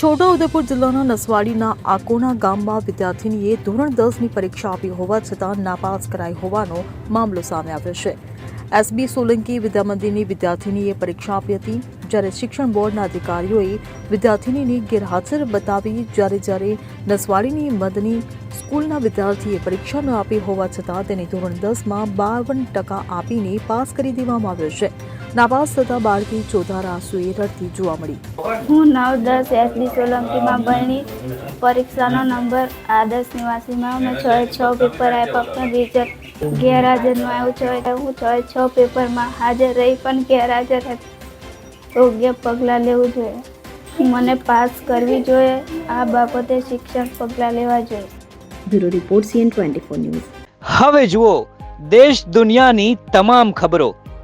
છોટાઉદેપુર જિલ્લાના નસવાડીના આકોના ગામમાં વિદ્યાર્થીનીએ ધોરણ દસની પરીક્ષા આપી હોવા છતાં નાપાસ કરાઈ હોવાનો મામલો સામે આવ્યો છે. એસબી સોલંકી વિદ્યામંદિરની વિદ્યાર્થીનીએ પરીક્ષા આપી હતી, જ્યારે શિક્ષણ બોર્ડના અધિકારીઓએ વિદ્યાર્થીનીની ગેરહાજર બતાવી, જ્યારે જ્યારે નસવાડીની મદની સ્કૂલના વિદ્યાર્થીએ પરીક્ષા ન આપી હોવા છતાં તેને ધોરણ દસમાં બાવન ટકા આપીને પાસ કરી દેવામાં આવ્યો છે. નાપાસ થતા બાળકી ચોધાર આંસુએ રડતી જોવા મળી. હું નવ દસ એસબી સોલંકીમાં ભણી પરીક્ષાનો નંબર આદર્શ નિવાસીમાં મેં છ છ પેપર આપ્યા. પણ રિઝલ્ટ ગેરહાજરનું આવ્યું છે એટલે હું છ છ પેપરમાં હાજર રહી પણ ગેરહાજર હતી. યોગ્ય પગલાં લેવું જોઈએ. મને પાસ કરવી જોઈએ. આ બાબતે શિક્ષણ પગલાં લેવા જોઈએ. Bureau report CN twenty four news. હવે જુઓ દેશ દુનિયાની તમામ ખબરો.